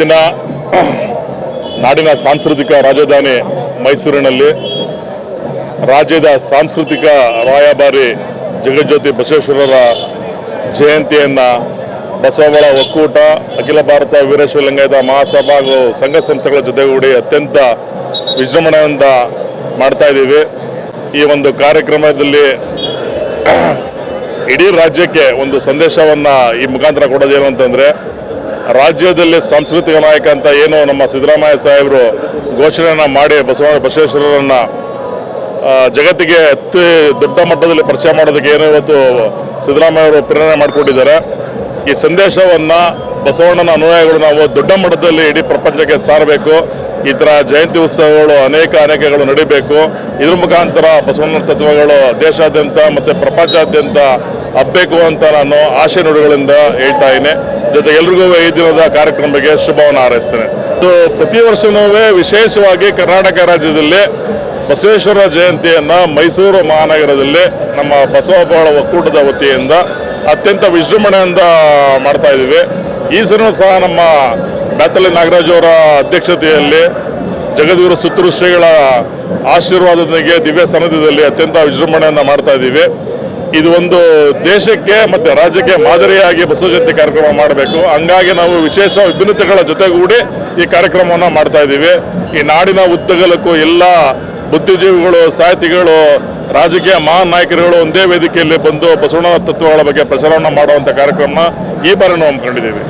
ದಿನ ನಾಡಿನ ಸಾಂಸ್ಕೃತಿಕ ರಾಜಧಾನಿ ಮೈಸೂರಿನಲ್ಲಿ ರಾಜ್ಯದ ಸಾಂಸ್ಕೃತಿಕ ರಾಯಭಾರಿ ಜಗಜ್ಯೋತಿ ಬಸವೇಶ್ವರರ ಜಯಂತಿಯನ್ನು ಬಸವಗಳ ಒಕ್ಕೂಟ, ಅಖಿಲ ಭಾರತ ವೀರೇಶ್ವರ ಲಿಂಗಾಯತ ಮಹಾಸಭಾ ಹಾಗೂ ಸಂಘ ಸಂಸ್ಥೆಗಳ ಜೊತೆಗೂಡಿ ಅತ್ಯಂತ ವಿಜೃಂಭಣೆಯಿಂದ ಮಾಡ್ತಾ ಇದ್ದೀವಿ. ಈ ಒಂದು ಕಾರ್ಯಕ್ರಮದಲ್ಲಿ ಇಡೀ ರಾಜ್ಯಕ್ಕೆ ಒಂದು ಸಂದೇಶವನ್ನು ಈ ಮುಖಾಂತರ ಕೊಡೋದೇನು ಅಂತಂದರೆ, ರಾಜ್ಯದಲ್ಲಿ ಸಾಂಸ್ಕೃತಿಕ ನಾಯಕ ಅಂತ ಏನು ನಮ್ಮ ಸಿದ್ದರಾಮಯ್ಯ ಸಾಹೇಬರು ಘೋಷಣೆಯನ್ನು ಮಾಡಿ ಬಸವ ಬಸವೇಶ್ವರರನ್ನು ಜಗತ್ತಿಗೆ ಅತಿ ದೊಡ್ಡ ಮಟ್ಟದಲ್ಲಿ ಪರಿಚಯ ಮಾಡೋದಕ್ಕೆ ಏನೋ ಇವತ್ತು ಸಿದ್ದರಾಮಯ್ಯ ಅವರು ಪ್ರೇರಣೆ ಮಾಡಿಕೊಂಡಿದ್ದಾರೆ ಈ ಸಂದೇಶವನ್ನು ಬಸವಣ್ಣನ ಅನುಯಾಯಿಗಳು ನಾವು ದೊಡ್ಡ ಮಟ್ಟದಲ್ಲಿ ಇಡೀ ಪ್ರಪಂಚಕ್ಕೆ ಸಾರಬೇಕು. ಈ ಥರ ಜಯಂತಿ ಉತ್ಸವಗಳು ಅನೇಕ ಅನೇಕಗಳು ನಡೀಬೇಕು. ಇದ್ರ ಮುಖಾಂತರ ಬಸವಣ್ಣನ ತತ್ವಗಳು ದೇಶಾದ್ಯಂತ ಮತ್ತು ಪ್ರಪಂಚಾದ್ಯಂತ ಹಬ್ಬಬೇಕು ಅಂತ ನಾನು ಆಶೆ ನುಡಿಗಳಿಂದ ಹೇಳ್ತಾ ಇದ್ದೀನಿ. ಜೊತೆ ಎಲ್ರಿಗೂ ಈ ದಿನದ ಕಾರ್ಯಕ್ರಮಕ್ಕೆ ಶುಭವನ್ನು ಹಾರೈಸ್ತೇನೆ. ಇದು ಪ್ರತಿ ವರ್ಷವೂ ವಿಶೇಷವಾಗಿ ಕರ್ನಾಟಕ ರಾಜ್ಯದಲ್ಲಿ ಬಸವೇಶ್ವರ ಜಯಂತಿಯನ್ನ ಮೈಸೂರು ಮಹಾನಗರದಲ್ಲಿ ನಮ್ಮ ಬಸವಪಾಳ ಒಕ್ಕೂಟದ ವತಿಯಿಂದ ಅತ್ಯಂತ ವಿಜೃಂಭಣೆಯಿಂದ ಮಾಡ್ತಾ ಇದ್ದೀವಿ. ಈ ಸಲ ಸಹ ನಮ್ಮ ಬ್ಯಾತಲಿ ನಾಗರಾಜ್ ಅವರ ಅಧ್ಯಕ್ಷತೆಯಲ್ಲಿ ಜಗದ್ಗುರು ಸುತ್ತೂರು ಶ್ರೀಗಳ ಆಶೀರ್ವಾದದೊಂದಿಗೆ ದಿವ್ಯ ಸನ್ನಿಧಿಯಲ್ಲಿ ಅತ್ಯಂತ ವಿಜೃಂಭಣೆಯನ್ನು ಮಾಡ್ತಾ ಇದ್ದೀವಿ. ಇದು ಒಂದು ದೇಶಕ್ಕೆ ಮತ್ತೆ ರಾಜ್ಯಕ್ಕೆ ಮಾದರಿಯಾಗಿ ಬಸವ ಜಯಂತಿ ಕಾರ್ಯಕ್ರಮ ಮಾಡಬೇಕು. ಹಂಗಾಗಿ ನಾವು ವಿಶೇಷ ವಿಭಿನ್ನತೆಗಳ ಜೊತೆಗೂಡಿ ಈ ಕಾರ್ಯಕ್ರಮವನ್ನು ಮಾಡ್ತಾ ಇದ್ದೀವಿ. ಈ ನಾಡಿನ ಉದ್ದಗಲಕ್ಕೂ ಎಲ್ಲ ಬುದ್ಧಿಜೀವಿಗಳು, ಸಾಹಿತಿಗಳು, ರಾಜಕೀಯ ಮಹಾನ್ ನಾಯಕರುಗಳು ಒಂದೇ ವೇದಿಕೆಯಲ್ಲಿ ಬಂದು ಬಸವಣ್ಣ ತತ್ವಗಳ ಬಗ್ಗೆ ಪ್ರಚಾರವನ್ನು ಮಾಡುವಂಥ ಕಾರ್ಯಕ್ರಮ ಈ ಬಾರಿ ನಾವು ಹಮ್ಮಿಕೊಂಡಿದ್ದೀವಿ.